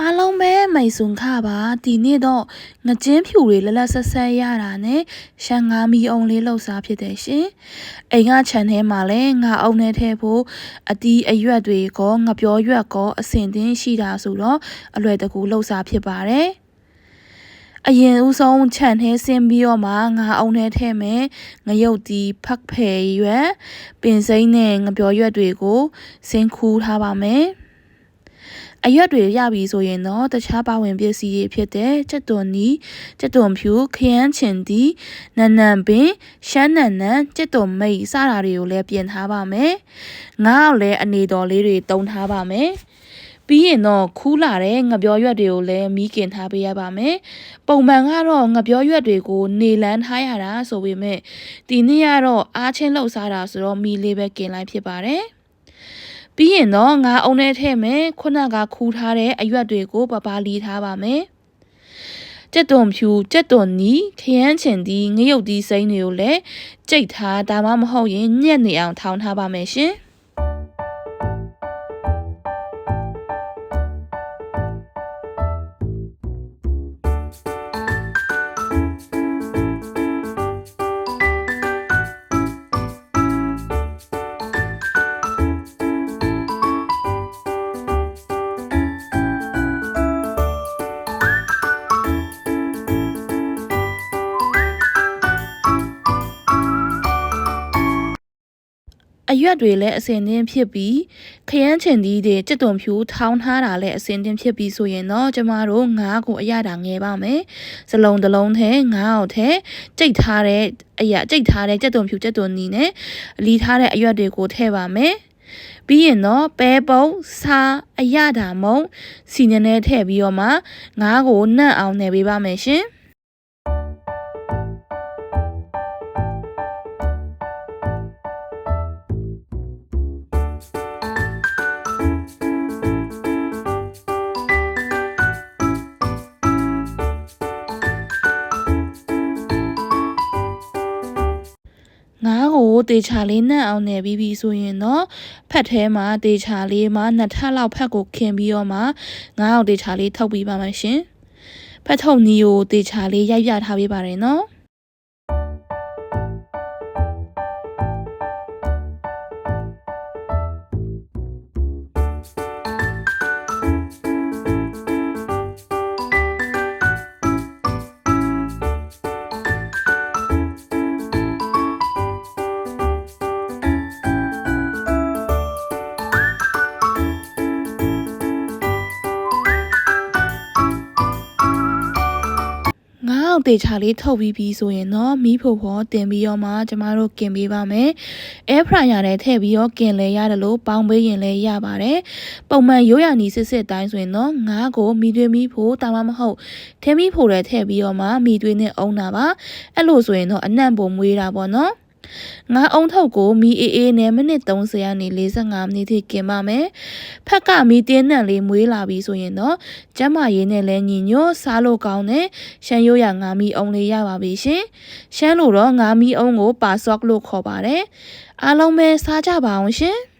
အားလုံးပဲမိတ်ဆွန်ခပါဒီနေ့တော့ငကျင်းဖြူတွေလလဆက်ဆက်ရတာနဲ့ရှန်ငါမီအောင်လေးလှုပ်စားဖြစ်တယ်ရှင်အိမ်ကခြံထဲမှာလဲငါအောင်နဲ့ထဲဖို့အတီးအရွက်တွေကောငပြောရွက်ကောအစင်တင်းရှိတာဆိုတော့အလွယ်တကူလှုပ်စားဖြစ်ပါတယ်အရင်ဦးဆုံးခြံထဲဆင်းပြီးတော့မှငါအောင်ထဲထဲမယ်ငရုတ်တီဖက်ဖယ်ရွက်ပင်စိမ့်နဲ့ငပြောရွက်တွေကိုဆင်းခူးထားပါမယ် အရွက်တွေရပြီဆိုရင်တော့တခြားပါဝင်ပစ္စည်းတွေဖြစ်တဲ့ကြက်သွန်နီကြက်သွန်ဖြူခရမ်းချင်တီနန်နန်ပင်ရှမ်းနန်နန်ကြက်သွန်မိတ်စတာတွေကိုလည်းပြင်ထားပါမယ်ငါ့အောင်လည်းအနေတော်လေးတွေတုံထားပါမယ်ပြီးရင်တော့ခူးလာတဲ့ငပြောရွက်တွေကိုလည်းမီးကင်ထားပေးရပါမယ်။ပုံမှန်ကတော့ငပြောရွက်တွေကိုနေလန်းထားရတာဆိုပေမဲ့ဒီနေ့ကတော့အားချင်းလှုပ်ရှားတာဆိုတော့မီးလေးပဲကင်လိုက်ဖြစ်ပါတယ်။ ပြီးရင်တော့ငါအုံထဲထည့်မယ်ခုနကခူးထားတဲ့အရွက်တွေကိုပပလီထားပါမယ်ကြက်သွန်ဖြူကြက်သွန်နီခရမ်းချင်ဒီငရုတ်ဒီစိမ့်တွေကိုလည်းကြိတ်ထားဒါမှမဟုတ်ရင်ညက်နေအောင်ထောင်းထားပါမယ်ရှင် အရွက်တွေလည်းအစင်တင်းဖြစ်ပြီးခရမ်းချင်သီးတွေကြက်သွန်ဖြူထောင်းထားတာလည်းအစင်တင်းဖြစ်ပြီးဆိုရင်တော့ကျမတို့ငါးကိုအရတာငယ်ပါမယ်စလုံးတစ်လုံးထဲငါးအောင်ထဲကြိတ်ထားတဲ့အရာကြိတ်ထားတဲ့ကြက်သွန်ဖြူကြက်သွန်နီနဲ့လီထားတဲ့အရွက်တွေကိုထည့်ပါမယ်ပြီးရင်တော့ပဲပုံးစားအရတာမုံစီနည်းနည်းထည့်ပြီးတော့မှငါးကိုနှံ့အောင်နယ်ပေးပါမယ်ရှင် ကိုတေချာလေးနှံ့အောင်နယ်ပြီးပြီဆိုရင်တော့ဖက်ထဲမှာတေချာလေးမှာနှစ်ထပ်လောက်ဖက်ကိုခင်ပြီးတော့မှငါးအောင်တေချာလေးထုတ်ပြီးပါမှရှင်ဖက်ထုတ်နီးကိုတေချာလေးရိုက်ပြထားပေးပါတယ်နော် ငါအောင်တေချာလေးထုတ်ပြီးပြီဆိုရင်တော့မီးဖို့ဖို့တင်ပြီးတော့မှကျမတို့กินပေးပါမယ်။ air fryer နဲ့ထည့်ပြီးတော့กินလဲရတယ်လို့ပေါင်းပေးရင်လည်းရပါတယ်။ပုံမှန်ရိုးရာနီစစ်စစ်တိုင်းဆိုရင်တော့ငါးကိုမီသွေးမီးဖို့တာမမဟုတ်ထင်းမီးဖို့လည်းထည့်ပြီးတော့မှမီသွေးနဲ့အုံတာပါ။အဲ့လိုဆိုရင်တော့အနံ့ပုံမွေးတာပေါ့နော်။ ငါအုံထုတ်ကိုမီအေးအေးနဲ့မိနစ်30ကနေ45မိနစ်ထိกินပါမယ်။ဖက်ကမီတင်းနှံလေးမွေးလာပြီဆိုရင်တော့ကျမရည်နဲ့လည်းညီညွတ်စားလို့ကောင်းတဲ့ရှမ်းရိုးရငါမီအုံလေးရပါပြီရှင်။ရှမ်းလို့တော့ငါမီအုံကိုပါဆော့လို့ခေါ်ပါတယ်။အားလုံးပဲစားကြပါအောင်ရှင်။